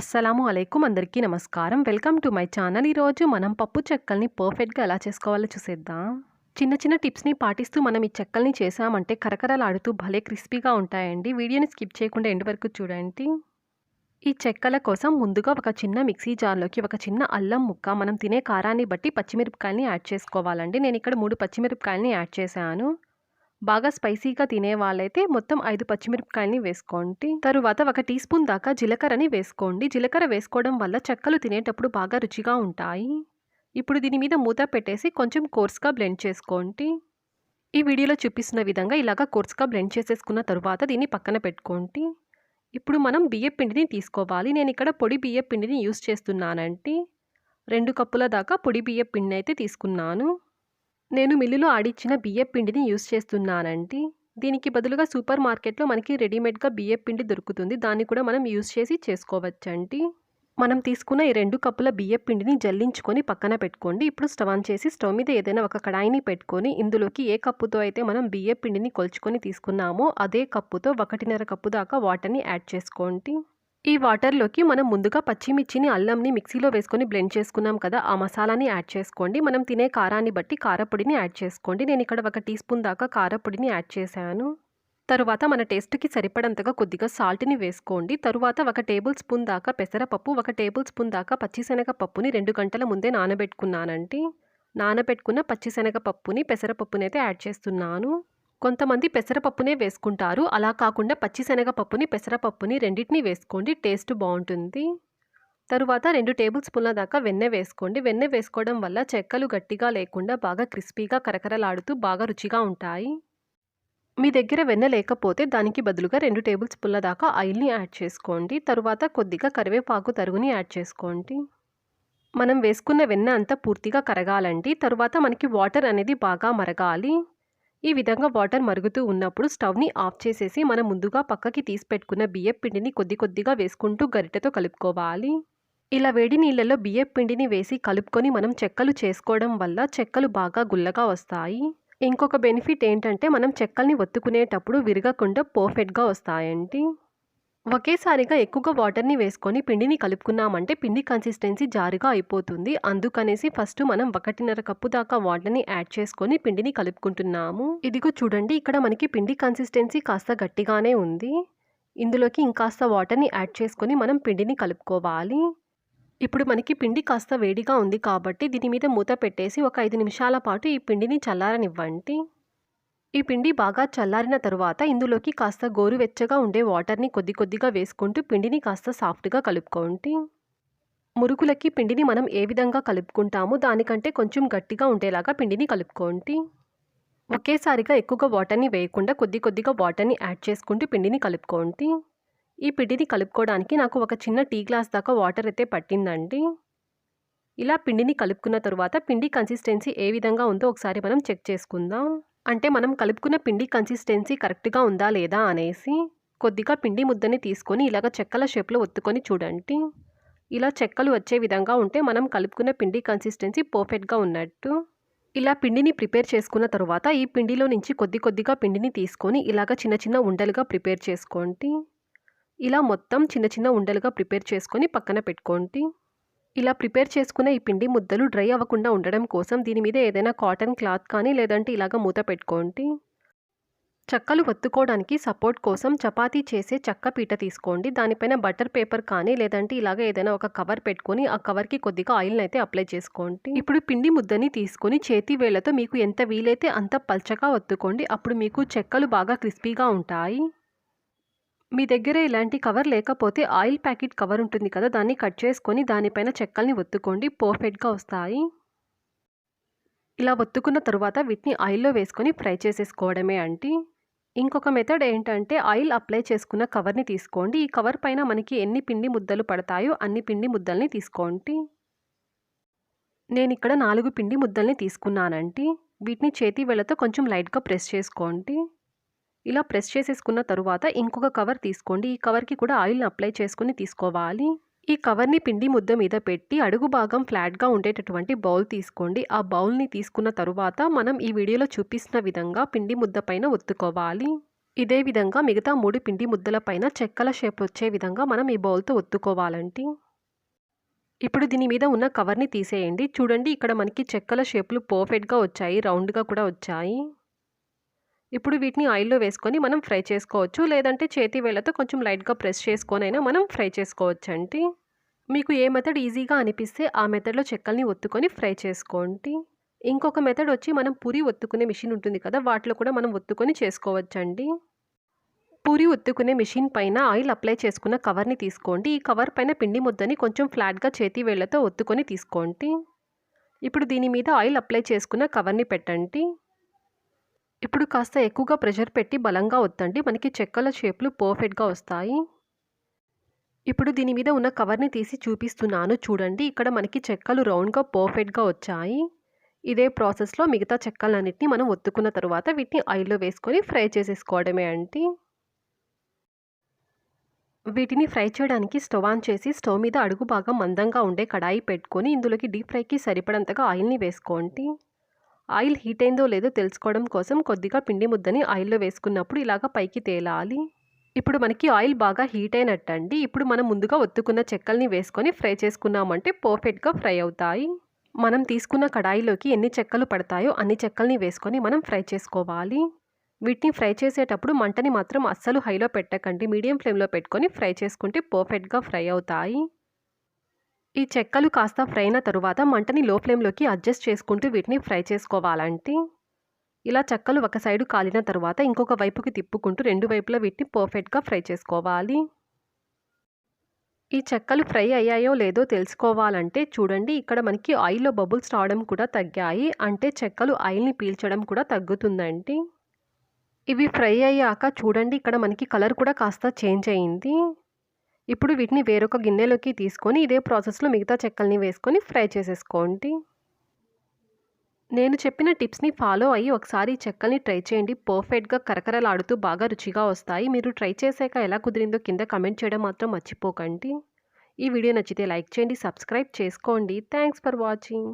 అస్సలాము అలైకుం అందరికీ నమస్కారం. Welcome to my channel. ఈరోజు మనం పప్పు చెక్కల్ని పర్ఫెక్ట్గా ఎలా చేసుకోవాలో చూసేద్దాం. చిన్న చిన్న టిప్స్ని పాటిస్తూ మనం ఈ చెక్కల్ని చేసామంటే కరకరలాడుతూ భలే క్రిస్పీగా ఉంటాయండి. వీడియోని స్కిప్ చేయకుండా ఎండ్ వరకు చూడండి. ఈ చెక్కల కోసం ముందుగా ఒక చిన్న మిక్సీ జార్లోకి ఒక చిన్న అల్లం ముక్క మనం తినే కారాన్ని బట్టి పచ్చిమిరపకాయలని యాడ్ చేసుకోవాలండి. నేను ఇక్కడ మూడు పచ్చిమిరపకాయలని యాడ్ చేశాను. బాగా స్పైసీగా తినే వాళ్ళైతే మొత్తం ఐదు పచ్చిమిరపకాయలని వేసుకోండి. తరువాత ఒక టీ స్పూన్ దాకా జీలకర్రని వేసుకోండి. జీలకర్ర వేసుకోవడం వల్ల చెక్కలు తినేటప్పుడు బాగా రుచిగా ఉంటాయి. ఇప్పుడు దీని మీద మూత పెట్టేసి కొంచెం కోర్స్గా బ్లెండ్ చేసుకోండి. ఈ వీడియోలో చూపిస్తున్న విధంగా ఇలాగ కోర్స్గా బ్లెండ్ చేసేసుకున్న తర్వాత దీన్ని పక్కన పెట్టుకోండి. ఇప్పుడు మనం బియ్యం పిండిని తీసుకోవాలి. నేను ఇక్కడ పొడి బియ్యం పిండిని యూస్ చేస్తున్నానంటే రెండు కప్పుల దాకా పొడి బియ్యం పిండిని అయితే తీసుకున్నాను. నేను మిల్లులో ఆడిచ్చిన బియ్యం పిండిని యూస్ చేస్తున్నానండి. దీనికి బదులుగా సూపర్ మార్కెట్లో మనకి రెడీమేడ్గా బియ్యం పిండి దొరుకుతుంది. దాన్ని కూడా మనం యూస్ చేసి చేసుకోవచ్చండి. మనం తీసుకున్న ఈ రెండు కప్పుల బియ్యం పిండిని జల్లించుకొని పక్కన పెట్టుకోండి. ఇప్పుడు స్టవ్ ఆన్ చేసి స్టవ్ మీద ఏదైనా ఒక కడాయిని పెట్టుకొని ఇందులోకి ఏ కప్పుతో అయితే మనం బియ్యం పిండిని కొలుచుకొని తీసుకున్నామో అదే కప్పుతో ఒకటిన్నర కప్పు దాకా వాటర్ని యాడ్ చేసుకోండి. ఈ వాటర్లోకి మనం ముందుగా పచ్చిమిర్చిని అల్లంని మిక్సీలో వేసుకొని బ్లెండ్ చేసుకున్నాం కదా ఆ మసాలాని యాడ్ చేసుకోండి. మనం తినే కారాన్ని బట్టి కారపొడిని యాడ్ చేసుకోండి. నేను ఇక్కడ ఒక టీ స్పూన్ దాకా కారపొడిని యాడ్ చేశాను. తరువాత మన టేస్ట్కి సరిపడంతగా కొద్దిగా సాల్ట్ని వేసుకోండి. తరువాత ఒక టేబుల్ స్పూన్ దాకా పెసరపప్పు ఒక టేబుల్ స్పూన్ దాకా పచ్చిశనగ పప్పుని రెండు గంటల ముందే నానబెట్టుకున్నానండి. నానబెట్టుకున్న పచ్చిశనగ పప్పుని యాడ్ చేస్తున్నాను. కొంతమంది పెసరపప్పునే వేసుకుంటారు. అలా కాకుండా పచ్చిశనగ పప్పుని పెసరపప్పుని రెండింటిని వేసుకోండి. టేస్ట్ బాగుంటుంది. తరువాత రెండు టేబుల్ స్పూన్ల దాకా వెన్నె వేసుకోండి. వెన్నె వేసుకోవడం వల్ల చెక్కలు గట్టిగా లేకుండా బాగా క్రిస్పీగా కరకరలాడుతూ బాగా రుచిగా ఉంటాయి. మీ దగ్గర వెన్న లేకపోతే దానికి బదులుగా రెండు టేబుల్ స్పూన్ల దాకా ఆయిల్ని యాడ్ చేసుకోండి. తరువాత కొద్దిగా కరివేపాకు తరుగుని యాడ్ చేసుకోండి. మనం వేసుకున్న వెన్న అంతా పూర్తిగా కరగాలండి. తరువాత మనకి వాటర్ అనేది బాగా మరగాలి. ఈ విధంగా వాటర్ మరుగుతూ ఉన్నప్పుడు స్టవ్ని ఆఫ్ చేసేసి మనం ముందుగా పక్కకి తీసి పెట్టుకున్న బియ్యం పిండిని కొద్ది కొద్దిగా వేసుకుంటూ గరిటెతో కలుపుకోవాలి. ఇలా వేడి నీళ్ళలో బియ్యం పిండిని వేసి కలుపుకొని మనం చెక్కలు చేసుకోవడం వల్ల చెక్కలు బాగా గుల్లగా వస్తాయి. ఇంకొక బెనిఫిట్ ఏంటంటే మనం చెక్కల్ని ఒత్తుకునేటప్పుడు విరగకుండా పర్ఫెక్ట్గా వస్తాయండి. ఒకేసారిగా ఎక్కువగా వాటర్ని వేసుకొని పిండిని కలుపుకున్నామంటే పిండి కన్సిస్టెన్సీ జారుగా అయిపోతుంది. అందుకనేసి ఫస్ట్ మనం ఒకటిన్నర కప్పు దాకా వాటర్ని యాడ్ చేసుకొని పిండిని కలుపుకుంటున్నాము. ఇదిగో చూడండి ఇక్కడ మనకి పిండి కన్సిస్టెన్సీ కాస్త గట్టిగానే ఉంది. ఇందులోకి ఇంకాస్త వాటర్ని యాడ్ చేసుకొని మనం పిండిని కలుపుకోవాలి. ఇప్పుడు మనకి పిండి కాస్త వేడిగా ఉంది కాబట్టి దీని మీద మూత పెట్టేసి ఒక ఐదు నిమిషాల పాటు ఈ పిండిని చల్లారనివ్వండి. ఈ పిండి బాగా చల్లారిన తరువాత ఇందులోకి కాస్త గోరువెచ్చగా ఉండే వాటర్ని కొద్ది కొద్దిగా వేసుకుంటూ పిండిని కాస్త సాఫ్ట్గా కలుపుకోండి. మురుకులకి పిండిని మనం ఏ విధంగా కలుపుకుంటామో దానికంటే కొంచెం గట్టిగా ఉండేలాగా పిండిని కలుపుకోండి. ఒకేసారిగా ఎక్కువగా వాటర్ని వేయకుండా కొద్ది కొద్దిగా వాటర్ని యాడ్ చేసుకుంటూ పిండిని కలుపుకోండి. ఈ పిండిని కలుపుకోవడానికి నాకు ఒక చిన్న టీ గ్లాస్ దాకా వాటర్ అయితే పట్టిందండి. ఇలా పిండిని కలుపుకున్న తర్వాత పిండి కన్సిస్టెన్సీ ఏ విధంగా ఉందో ఒకసారి మనం చెక్ చేసుకుందాం. అంటే మనం కలుపుకున్న పిండి కన్సిస్టెన్సీ కరెక్ట్గా ఉందా లేదా అనేసి కొద్దిగా పిండి ముద్దని తీసుకొని ఇలాగ చెక్కల షేప్లో ఒత్తుకొని చూడండి. ఇలా చెక్కలు వచ్చే విధంగా ఉంటే మనం కలుపుకున్న పిండి కన్సిస్టెన్సీ పర్ఫెక్ట్గా ఉన్నట్టు. ఇలా పిండిని ప్రిపేర్ చేసుకున్న తర్వాత ఈ పిండిలో నుంచి కొద్ది కొద్దిగా పిండిని తీసుకొని ఇలాగ చిన్న చిన్న ఉండలుగా ప్రిపేర్ చేసుకోండి. ఇలా మొత్తం చిన్న చిన్న ఉండలుగా ప్రిపేర్ చేసుకొని పక్కన పెట్టుకోండి. ఇలా ప్రిపేర్ చేసుకున్న ఈ పిండి ముద్దలు డ్రై అవ్వకుండా ఉండడం కోసం దీని మీద ఏదైనా కాటన్ క్లాత్ కానీ లేదంటే ఇలాగ మూత పెట్టుకోండి. చెక్కలు ఒత్తుకోవడానికి సపోర్ట్ కోసం చపాతీ చేసే చెక్క పీట తీసుకోండి. దానిపైన బటర్ పేపర్ కానీ లేదంటే ఇలాగ ఏదైనా ఒక కవర్ పెట్టుకొని ఆ కవర్కి కొద్దిగా ఆయిల్ని అయితే అప్లై చేసుకోండి. ఇప్పుడు పిండి ముద్దని తీసుకొని చేతి వేళ్ళతో మీకు ఎంత వీలైతే అంత పల్చగా ఒత్తుకోండి అప్పుడు మీకు చెక్కలు బాగా క్రిస్పీగా ఉంటాయి. మీ దగ్గర ఇలాంటి కవర్ లేకపోతే ఆయిల్ ప్యాకెట్ కవర్ ఉంటుంది కదా దాన్ని కట్ చేసుకొని దానిపైన చెక్కల్ని ఒత్తుకోండి. పర్ఫెక్ట్గా వస్తాయి. ఇలా ఒత్తుకున్న తరువాత వీటిని ఆయిల్లో వేసుకొని ఫ్రై చేసేసుకోవడమే అండి. ఇంకొక మెథడ్ ఏంటంటే ఆయిల్ అప్లై చేసుకున్న కవర్ని తీసుకోండి. ఈ కవర్ పైన మనకి ఎన్ని పిండి ముద్దలు పడతాయో అన్ని పిండి ముద్దల్ని తీసుకోండి. నేను ఇక్కడ నాలుగు పిండి ముద్దల్ని తీసుకున్నానండి. వీటిని చేతి వేళ్ళతో కొంచెం లైట్గా ప్రెస్ చేసుకోండి. ఇలా ప్రెస్ చేసేసుకున్న తరువాత ఇంకొక కవర్ తీసుకోండి ఈ కవర్కి కూడా ఆయిల్ని అప్లై చేసుకుని తీసుకోవాలి ఈ కవర్ని పిండి ముద్ద మీద పెట్టి అడుగు భాగం ఫ్లాట్గా ఉండేటటువంటి బౌల్ తీసుకోండి ఆ బౌల్ని తీసుకున్న తరువాత మనం ఈ వీడియోలో చూపిస్తున్న విధంగా పిండి ముద్ద పైన ఒత్తుకోవాలి ఇదే విధంగా మిగతా మూడు పిండి ముద్దల పైన చెక్కల షేప్ వచ్చే విధంగా మనం ఈ బౌల్‌తో ఒత్తుకోవాలండి. ఇప్పుడు దీని మీద ఉన్న కవర్‌ని తీసేయండి. చూడండి ఇక్కడ మనకి చెక్కల షేపులు పర్ఫెక్ట్‌గా వచ్చాయి. రౌండ్‌గా కూడా వచ్చాయి. ఇప్పుడు వీటిని ఆయిల్‌లో వేసుకొని మనం ఫ్రై చేసుకోవచ్చు. లేదంటే చేతి వేళ్ళతో కొంచెం లైట్‌గా ప్రెస్ చేసుకొనైనా మనం ఫ్రై చేసుకోవచ్చండి. మీకు ఏ మెథడ్ ఈజీగా అనిపిస్తే ఆ మెథడ్‌లో చెక్కల్ని ఒత్తుకొని ఫ్రై చేసుకోండి. ఇంకొక మెథడ్ వచ్చి మనం పూరి ఒత్తుకునే మిషన్ ఉంటుంది కదా! వాటిలో కూడా మనం ఒత్తుకొని చేసుకోవచ్చండి. పూరి ఒత్తుకునే మిషన్ పైన ఆయిల్ అప్లై చేసుకున్న కవర్‌ని తీసుకోండి. ఈ కవర్ పైన పిండి ముద్దని కొంచెం ఫ్లాట్‌గా చేతి వేళ్ళతో ఒత్తుకొని తీసుకోండి. ఇప్పుడు దీని మీద ఆయిల్ అప్లై చేసుకున్న కవర్‌ని పెట్టండి. ఇప్పుడు కాస్త ఎక్కువగా ప్రెషర్ పెట్టి బలంగా వద్దండి మనకి చెక్కల షేప్లు పర్ఫెక్ట్‌గా వస్తాయి. ఇప్పుడు దీని మీద ఉన్న కవర్‌ని తీసి చూపిస్తున్నాను చూడండి. ఇక్కడ మనకి చెక్కలు రౌండ్‌గా పర్ఫెక్ట్‌గా వచ్చాయి. ఇదే ప్రాసెస్‌లో మిగతా చెక్కలన్నిటిని మనం ఒత్తుకున్న తర్వాత వీటిని ఆయిల్‌లో వేసుకొని ఫ్రై చేసేసుకోవడమే అండి. వీటిని ఫ్రై చేయడానికి స్టవ్ ఆన్ చేసి స్టవ్ మీద అడుగు భాగం మందంగా ఉండే కడాయి పెట్టుకొని ఇందులోకి డీప్ ఫ్రైకి సరిపడంతగా ఆయిల్‌ని వేసుకోండి. ఆయిల్ హీట్ అయిందో లేదో తెలుసుకోవడం కోసం కొద్దిగా పిండి ముద్దని ఆయిల్‌లో వేసుకున్నప్పుడు ఇలాగ పైకి తేలాలి. ఇప్పుడు మనకి ఆయిల్ బాగా హీట్ అయినట్టండి. ఇప్పుడు మనం ముందుగా ఒత్తుకున్న చెక్కల్ని వేసుకొని ఫ్రై చేసుకున్నామంటే పర్ఫెక్ట్‌గా ఫ్రై అవుతాయి. మనం తీసుకున్న కడాయిలోకి ఎన్ని చెక్కలు పడతాయో అన్ని చెక్కల్ని వేసుకొని మనం ఫ్రై చేసుకోవాలి. వీటిని ఫ్రై చేసేటప్పుడు మంటని మాత్రం అస్సలు హైలో పెట్టకండి. మీడియం ఫ్లేమ్‌లో పెట్టుకొని ఫ్రై చేసుకుంటే పర్ఫెక్ట్‌గా ఫ్రై అవుతాయి. ఈ చెక్కలు కాస్త ఫ్రై అయిన తరువాత మంటని లో ఫ్లేమ్‌లోకి అడ్జస్ట్ చేసుకుంటూ వీటిని ఫ్రై చేసుకోవాలండి. ఇలా చెక్కలు ఒక సైడు కాలిన తర్వాత ఇంకొక వైపుకి తిప్పుకుంటూ రెండు వైపులా వీటిని పర్ఫెక్ట్‌గా ఫ్రై చేసుకోవాలి. ఈ చెక్కలు ఫ్రై అయ్యాయో లేదో తెలుసుకోవాలంటే చూడండి ఇక్కడ మనకి ఆయిల్‌లో బబుల్స్ రావడం కూడా తగ్గాయి. అంటే చెక్కలు ఆయిల్‌ని పీల్చడం కూడా తగ్గుతుందండి. ఇవి ఫ్రై అయ్యాక చూడండి ఇక్కడ మనకి కలర్ కూడా కాస్త చేంజ్ అయింది. ఇప్పుడు వీటిని వేరొక గిన్నెలోకి తీసుకొని ఇదే ప్రాసెస్‌లో మిగతా చెక్కల్ని వేసుకొని ఫ్రై చేసేసుకోండి. నేను చెప్పిన టిప్స్‌ని ఫాలో అయ్యి ఒకసారి చెక్కల్ని ట్రై చేయండి. పర్ఫెక్ట్‌గా కరకరలాడుతూ బాగా రుచిగా వస్తాయి. మీరు ట్రై చేశాక ఎలా కుదిరిందో కింద కమెంట్ చేయడం మాత్రం మర్చిపోకండి. ఈ వీడియో నచ్చితే లైక్ చేయండి. సబ్స్క్రైబ్ చేసుకోండి. Thanks for watching.